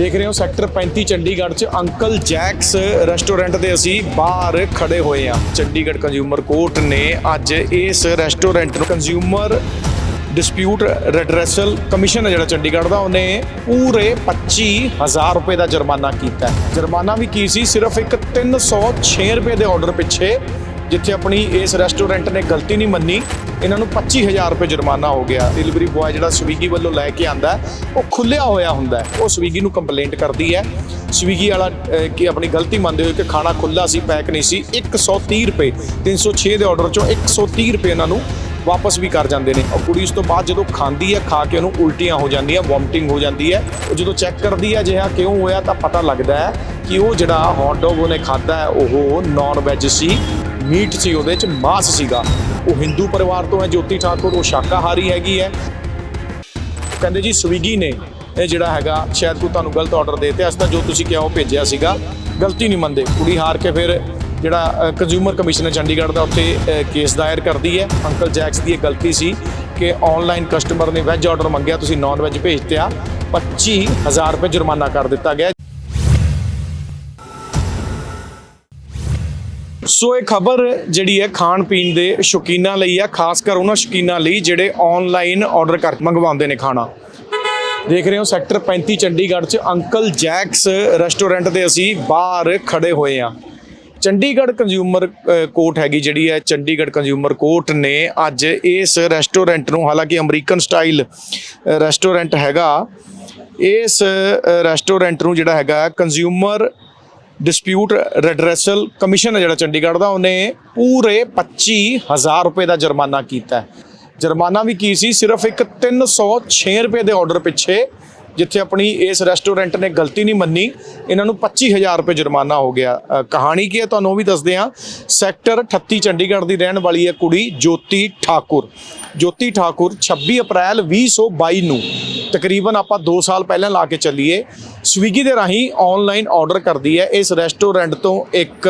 ਦੇਖ ਰਹੇ ਹੋ ਸੈਕਟਰ 35 ਚੰਡੀਗੜ੍ਹ 'ਚ ਅੰਕਲ ਜੈਕਸ ਰੈਸਟੋਰੈਂਟ ਦੇ ਅਸੀਂ ਬਾਹਰ ਖੜੇ ਹੋਏ ਆ ਚੰਡੀਗੜ੍ਹ ਕੰਜ਼ਿਊਮਰ ਕੋਰਟ ਨੇ ਅੱਜ ਇਸ ਰੈਸਟੋਰੈਂਟ ਨੂੰ ਕੰਜ਼ਿਊਮਰ ਡਿਸਪਿਊਟ ਰੈਡਰੈਸਲ ਕਮਿਸ਼ਨ ਹੈ ਜਿਹੜਾ ਚੰਡੀਗੜ੍ਹ ਦਾ, ਉਹਨੇ ਪੂਰੇ 25000 ਰੁਪਏ ਦਾ ਜੁਰਮਾਨਾ ਕੀਤਾ ਜੁਰਮਾਨਾ ਵੀ ਕੀ ਸੀ? ਸਿਰਫ ਇੱਕ 306 ਰੁਪਏ ਦੇ ਆਰਡਰ ਪਿੱਛੇ, ਜਿੱਥੇ ਆਪਣੀ ਇਸ ਰੈਸਟੋਰੈਂਟ ਨੇ ਗਲਤੀ ਨਹੀਂ ਮੰਨੀ। ਇਹਨਾਂ ਨੂੰ 25000 ਰੁਪਏ ਜੁਰਮਾਨਾ ਹੋ ਗਿਆ। ਡਿਲੀਵਰੀ ਬॉय ਜਿਹੜਾ ਸਵੀਗੀ ਵੱਲੋਂ ਲੈ ਕੇ ਆਂਦਾ ਉਹ ਖੁੱਲਿਆ ਹੋਇਆ ਹੁੰਦਾ ਉਹ ਸਵੀਗੀ ਨੂੰ ਕੰਪਲੇਂਟ ਕਰਦੀ ਹੈ। ਸਵੀਗੀ ਵਾਲਾ ਕਿ ਆਪਣੀ ਗਲਤੀ ਮੰਨਦੇ ਹੋਏ ਕਿ ਖਾਣਾ ਖੁੱਲਾ ਸੀ ਪੈਕ ਨਹੀਂ ਸੀ 130 ਰੁਪਏ 306 ਦੇ ਆਰਡਰ ਚੋਂ 130 ਰੁਪਏ ਇਹਨਾਂ ਨੂੰ ਵਾਪਸ ਵੀ ਕਰ ਜਾਂਦੇ ਨੇ। ਔਰ ਕੁੜੀ ਉਸ ਤੋਂ ਬਾਅਦ ਜਦੋਂ ਖਾਂਦੀ ਹੈ, ਖਾ ਕੇ ਉਹਨੂੰ ਉਲਟੀਆਂ ਹੋ ਜਾਂਦੀਆਂ ਵੋਮਟਿੰਗ ਹੋ ਜਾਂਦੀ ਹੈ। ਉਹ ਜਦੋਂ ਚੈੱਕ ਕਰਦੀ ਹੈ, ਅਜਿਹਾ ਕਿਉਂ ਹੋਇਆ ਤਾਂ ਪਤਾ ਲੱਗਦਾ ਹੈ ਕਿ ਉਹ ਜਿਹੜਾ ਹੌਟ ਡੌਗ ਉਹਨੇ ਖਾਦਾ ਹੈ, ਉਹ ਨਾਨ ਵੈਜ ਸੀ। ਮੀਟ ਸੀ ਉਹਦੇ ਚ, ਮਾਸ ਸੀਗਾ। ਉਹ ਹਿੰਦੂ ਪਰਿਵਾਰ ਤੋਂ ਹੈ, ਜੋਤੀ ਠਾਕੁਰ, ਉਹ ਸ਼ਾਕਾਹਾਰੀ ਹੈਗੀ ਹੈ। ਕਹਿੰਦੇ ਜੀ, ਸਵੀਗੀ ਨੇ ਇਹ ਜਿਹੜਾ ਹੈਗਾ, ਸ਼ਾਇਦ ਕੋਈ ਤੁਹਾਨੂੰ ਗਲਤ ਆਰਡਰ ਦੇਤੇ, ਅਸ ਤਾਂ ਜੋ ਤੁਸੀਂ ਕਿਹਾ ਉਹ ਭੇਜਿਆ ਸੀਗਾ। ਗਲਤੀ ਨਹੀਂ ਮੰਨਦੇ। ਕੁੜੀ ਹਾਰ ਕੇ ਫਿਰ ਜਿਹੜਾ ਕੰਜ਼ਿਊਮਰ ਕਮਿਸ਼ਨ ਹੈ ਚੰਡੀਗੜ੍ਹ ਦਾ ਉੱਤੇ ਕੇਸ ਦਾਇਰ ਕਰਦੀ ਹੈ। ਅੰਕਲ ਜੈਕਸ ਦੀ ਇਹ ਗਲਤੀ ਸੀ ਕਿ ਆਨਲਾਈਨ ਕਸਟਮਰ ਨੇ ਵੈਜ ਆਰਡਰ ਮੰਗਿਆ, ਤੁਸੀਂ ਨਾਨ ਵੈਜ ਭੇਜਤਿਆ 25000 ਰੁਪਏ ਜੁਰਮਾਨਾ ਕਰ ਦਿੱਤਾ ਗਿਆ। ਸੋ ਇਹ ਖਬਰ ਜਿਹੜੀ ਹੈ ਖਾਣ ਪੀਣ ਦੇ ਸ਼ੌਕੀਨਾਂ ਲਈ ਹੈ, ਖਾਸ ਕਰ ਉਹਨਾਂ ਸ਼ੌਕੀਨਾਂ ਲਈ ਜਿਹੜੇ ਆਨਲਾਈਨ ਆਰਡਰ ਕਰ ਮੰਗਵਾਉਂਦੇ ਨੇ ਖਾਣਾ। ਦੇਖ ਰਹੇ ਹੋ ਸੈਕਟਰ 35 ਚੰਡੀਗੜ੍ਹ 'ਚ ਅੰਕਲ ਜੈਕਸ ਰੈਸਟੋਰੈਂਟ ਦੇ ਅਸੀਂ ਬਾਹਰ ਖੜੇ ਹੋਏ ਆ ਚੰਡੀਗੜ੍ਹ ਕੰਜ਼ਿਊਮਰ ਕੋਰਟ ਹੈਗੀ ਜਿਹੜੀ ਹੈ, ਚੰਡੀਗੜ੍ਹ ਕੰਜ਼ਿਊਮਰ ਕੋਰਟ ਨੇ ਅੱਜ ਇਸ ਰੈਸਟੋਰੈਂਟ ਨੂੰ, ਹਾਲਾਂਕਿ ਅਮਰੀਕਨ ਸਟਾਈਲ ਰੈਸਟੋਰੈਂਟ ਹੈਗਾ, ਇਸ ਰੈਸਟੋਰੈਂਟ ਨੂੰ ਜਿਹੜਾ ਹੈਗਾ ਕੰਜ਼ਿਊਮਰ ਡਿਸਪਿਊਟ ਰੈਡਰੈਸਲ ਕਮਿਸ਼ਨ ਹੈ ਜਿਹੜਾ ਚੰਡੀਗੜ੍ਹ ਦਾ, ਉਹਨੇ ਪੂਰੇ 25000 ਰੁਪਏ ਦਾ ਜੁਰਮਾਨਾ ਕੀਤਾ ਜੁਰਮਾਨਾ ਵੀ ਕੀ ਸੀ? ਸਿਰਫ ਇੱਕ 306 ਰੁਪਏ ਦੇ ਆਰਡਰ ਪਿੱਛੇ ਜਿੱਥੇ ਆਪਣੀ ਇਸ ਰੈਸਟੋਰੈਂਟ ਨੇ ਗਲਤੀ ਨਹੀਂ ਮੰਨੀ, ਇਹਨਾਂ ਨੂੰ 25000 ਰੁਪਏ ਜੁਰਮਾਨਾ ਹੋ ਗਿਆ। ਕਹਾਣੀ ਕੀ ਹੈ? ਤੁਹਾਨੂੰ ਉਹ ਵੀ ਦੱਸਦੇ ਹਾਂ। ਸੈਕਟਰ 38 ਚੰਡੀਗੜ੍ਹ ਦੀ ਰਹਿਣ ਵਾਲੀ ਹੈ ਕੁੜੀ ਜੋਤੀ ਠਾਕੁਰ। ਜੋਤੀ ਠਾਕੁਰ 26 ਅਪ੍ਰੈਲ 2022 ਨੂੰ ਤਕਰੀਬਨ ਆਪਾਂ 2 ਸਾਲ ਪਹਿਲਾਂ ਲਾ ਕੇ ਚੱਲੀਏ। ਸਵੀਗੀ ਦੇ ਰਾਹੀਂ ਆਨਲਾਈਨ ਆਰਡਰ ਕਰਦੀ ਹੈ। ਇਸ ਰੈਸਟੋਰੈਂਟ ਤੋਂ ਇੱਕ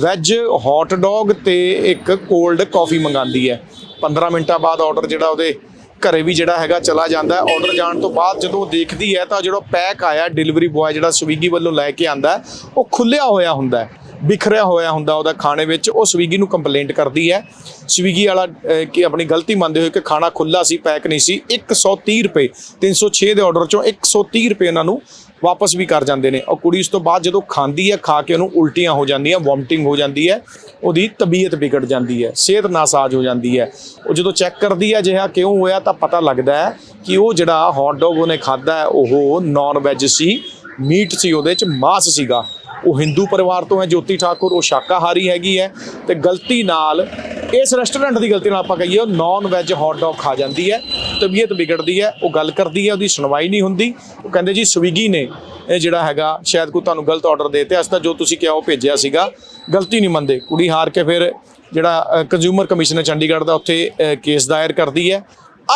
ਵੈਜ ਹੌਟ ਡੌਗ ਤੇ ਇੱਕ ਕੋਲਡ ਕਾਫੀ ਮੰਗਾਉਂਦੀ ਹੈ। 15 ਮਿੰਟਾਂ ਬਾਅਦ ਆਰਡਰ ਜਿਹੜਾ ਉਹਦੇ ਘਰੇ ਵੀ ਜਿਹੜਾ ਹੈਗਾ ਚਲਾ ਜਾਂਦਾ ਹੈ। ਆਰਡਰ ਜਾਣ ਤੋਂ ਬਾਅਦ ਜਦੋਂ ਉਹ ਦੇਖਦੀ ਹੈ ਤਾਂ ਜਿਹੜਾ ਪੈਕ ਆਇਆ ਡਿਲੀਵਰੀ ਬॉय ਜਿਹੜਾ ਸਵੀਗੀ ਵੱਲੋਂ ਲੈ ਕੇ ਆਂਦਾ ਉਹ ਖੁੱਲਿਆ ਹੋਇਆ ਹੁੰਦਾ ਹੈ। ਬਿਖਰਿਆ ਹੋਇਆ ਹੁੰਦਾ ਉਹਦਾ ਖਾਣੇ ਵਿੱਚ, ਉਹ ਸਵੀਗੀ ਨੂੰ ਕੰਪਲੇਂਟ ਕਰਦੀ ਹੈ। ਸਵੀਗੀ ਵਾਲਾ ਕਿ ਆਪਣੀ ਗਲਤੀ ਮੰਨਦੇ ਹੋਏ ਕਿ ਖਾਣਾ ਖੁੱਲਾ ਸੀ ਪੈਕ ਨਹੀਂ ਸੀ 130 ਰੁਪਏ 306 ਦੇ ਆਰਡਰ ਚੋਂ 130 ਰੁਪਏ ਉਹਨਾਂ ਨੂੰ ਵਾਪਸ ਵੀ ਕਰ ਜਾਂਦੇ ਨੇ। ਉਹ ਕੁੜੀ ਉਸ ਤੋਂ ਬਾਅਦ ਜਦੋਂ ਖਾਂਦੀ ਹੈ, ਖਾ ਕੇ ਉਹਨੂੰ ਉਲਟੀਆਂ ਹੋ ਜਾਂਦੀਆਂ ਵੋਮਟਿੰਗ ਹੋ ਜਾਂਦੀ ਹੈ, ਉਹਦੀ ਤਬੀਅਤ ਵਿਗੜ ਜਾਂਦੀ ਹੈ, ਸਿਹਤ ਨਾਸਾਜ਼ ਹੋ ਜਾਂਦੀ ਹੈ। ਉਹ ਜਦੋਂ ਚੈੱਕ ਕਰਦੀ ਹੈ ਅਜਿਹਾ ਕਿਉਂ ਹੋਇਆ, ਤਾਂ ਪਤਾ ਲੱਗਦਾ ਹੈ ਕਿ ਉਹ ਜਿਹੜਾ ਹੌਟ ਡੌਗ ਉਹਨੇ ਖਾਦਾ ਹੈ, ਉਹ ਨਾਨ ਵੈਜ ਸੀ। ਮੀਟ ਸੀ, ਉਹਦੇ ਚ ਮਾਸ ਸੀਗਾ। ਉਹ ਹਿੰਦੂ ਪਰਿਵਾਰ ਤੋਂ ਹੈ, ਜੋਤੀ ਠਾਕੁਰ, ਉਹ ਸ਼ਾਕਾਹਾਰੀ ਹੈਗੀ ਹੈ। ਤੇ ਗਲਤੀ ਨਾਲ, ਇਸ ਰੈਸਟੋਰੈਂਟ ਦੀ ਗਲਤੀ ਨਾਲ ਆਪਾਂ ਕਹੀਏ, ਉਹ ਨਾਨ ਵੈਜ ਹੌਟ ਡੌਗ ਖਾ ਜਾਂਦੀ ਹੈ, ਤਬੀਅਤ ਵਿਗੜਦੀ ਹੈ, ਉਹ ਗੱਲ ਕਰਦੀ ਹੈ, ਉਹਦੀ ਸੁਣਵਾਈ ਨਹੀਂ ਹੁੰਦੀ। ਉਹ ਕਹਿੰਦੇ ਜੀ, ਸਵੀਗੀ ਨੇ ਇਹ ਜਿਹੜਾ ਹੈਗਾ, ਸ਼ਾਇਦ ਕੋਈ ਤੁਹਾਨੂੰ ਗਲਤ ਆਰਡਰ ਦੇਤੇ, ਅਸ ਤਾਂ ਜੋ ਤੁਸੀਂ ਕਿਹਾ, ਉਹ ਭੇਜਿਆ ਸੀਗਾ। ਗਲਤੀ ਨਹੀਂ ਮੰਨਦੇ। ਕੁੜੀ ਹਾਰ ਕੇ ਫਿਰ ਜਿਹੜਾ ਕੰਜ਼ਿਊਮਰ ਕਮਿਸ਼ਨ ਹੈ ਚੰਡੀਗੜ੍ਹ ਦਾ, ਉੱਥੇ ਕੇਸ ਦਾਇਰ ਕਰਦੀ ਹੈ।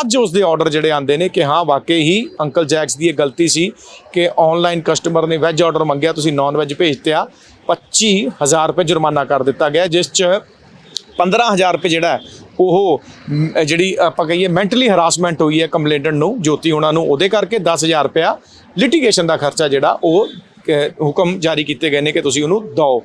ਅੱਜ ਉਸ ਦੇ ਆਰਡਰ ਜਿਹੜੇ ਆਉਂਦੇ ਨੇ ਕਿ ਹਾਂ, ਵਾਕਈ ਹੀ ਅੰਕਲ ਜੈਕਸ ਦੀ ਇਹ ਗਲਤੀ ਸੀ ਕਿ ਆਨਲਾਈਨ ਕਸਟਮਰ ਨੇ ਵੈਜ ਆਰਡਰ ਮੰਗਿਆ, ਤੁਸੀਂ ਨਾਨ ਵੈਜ ਭੇਜਤਿਆ 25000 ਰੁਪਏ ਜੁਰਮਾਨਾ ਕਰ ਦਿੱਤਾ ਗਿਆ, ਜਿਸ 'ਚ 15000 ਰੁਪਏ ਜਿਹੜਾ ਉਹ ਜਿਹੜੀ ਆਪਾਂ ਕਹੀਏ ਮੈਂਟਲੀ ਹਰਾਸਮੈਂਟ ਹੋਈ ਹੈ ਕੰਪਲੇਂਟਡ ਨੂੰ, ਜੋਤੀ ਉਹਨਾਂ ਨੂੰ, ਉਹਦੇ ਕਰਕੇ 10000 ਰੁਪਇਆ ਲਿਟੀਗੇਸ਼ਨ ਦਾ ਖਰਚਾ ਜਿਹੜਾ ਉਹ ਹੁਕਮ ਜਾਰੀ ਕੀਤੇ ਗਏ ਨੇ ਕਿ ਤੁਸੀਂ ਉਹਨੂੰ ਦਿਓ।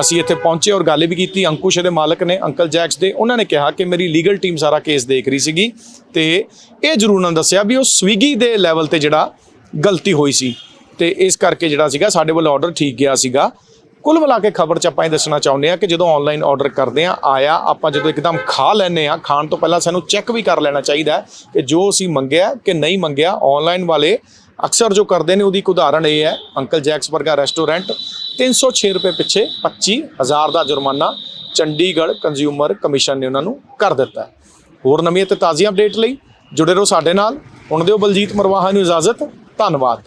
ਅਸੀਂ ਇੱਥੇ ਪਹੁੰਚੇ ਔਰ ਗੱਲ ਵੀ ਕੀਤੀ। ਅੰਕੁਸ਼ ਦੇ ਮਾਲਕ ਨੇ, ਅੰਕਲ ਜੈਕਸ ਦੇ, ਉਹਨਾਂ ਨੇ ਕਿਹਾ ਕਿ ਮੇਰੀ ਲੀਗਲ ਟੀਮ ਸਾਰਾ ਕੇਸ ਦੇਖ ਰਹੀ ਸੀਗੀ ਤੇ ਇਹ ਜ਼ਰੂਰ ਉਹਨਾਂ ਦੱਸਿਆ ਵੀ ਉਹ ਸਵੀਗੀ ਦੇ ਲੈਵਲ ਤੇ ਜਿਹੜਾ ਗਲਤੀ ਹੋਈ ਸੀ ਤੇ ਇਸ ਕਰਕੇ ਜਿਹੜਾ ਸੀਗਾ ਸਾਡੇ ਵੱਲ ਆਰਡਰ ਠੀਕ ਗਿਆ ਸੀਗਾ। ਕੁੱਲ ਮਿਲਾ ਕੇ ਖਬਰ ਚ ਆਪਾਂ ਇਹ ਦੱਸਣਾ ਚਾਹੁੰਦੇ ਆ ਕਿ ਜਦੋਂ ਆਨਲਾਈਨ ਆਰਡਰ ਕਰਦੇ ਆ ਆਇਆ, ਆਪਾਂ ਜਦੋਂ ਇੱਕਦਮ ਖਾ ਲੈਨੇ ਆ ਖਾਣ ਤੋਂ ਪਹਿਲਾਂ ਸਾਨੂੰ ਚੈੱਕ ਵੀ ਕਰ ਲੈਣਾ ਚਾਹੀਦਾ ਕਿ ਜੋ ਅਸੀਂ ਮੰਗਿਆ ਕਿ ਨਹੀਂ ਮੰਗਿਆ ਆਨਲਾਈਨ ਵਾਲੇ ਅਕਸਰ ਜੋ ਕਰਦੇ ਨੇ ਉਹਦੀ ਇੱਕ ਉਦਾਹਰਣ ਇਹ ਹੈ, ਅੰਕਲ ਜੈਕਸ ਵਰਗਾ ਰੈਸਟੋਰੈਂਟ 306 ਰੁਪਏ ਪਿੱਛੇ 25000 ਦਾ ਜੁਰਮਾਨਾ ਚੰਡੀਗੜ੍ਹ ਕੰਜ਼ਿਊਮਰ ਕਮਿਸ਼ਨ ਨੇ ਉਹਨਾਂ ਨੂੰ ਕਰ ਦਿੱਤਾ ਹੋਰ ਨਵੀਆਂ ਤੇ ਤਾਜ਼ੀਆਂ ਅਪਡੇਟ ਲਈ ਜੁੜੇ ਰਹੋ ਸਾਡੇ ਨਾਲ। ਹੁਣ ਦਿਓ ਬਲਜੀਤ ਮਰਵਾਹਾ ਨੂੰ ਇਜਾਜ਼ਤ। ਧੰਨਵਾਦ।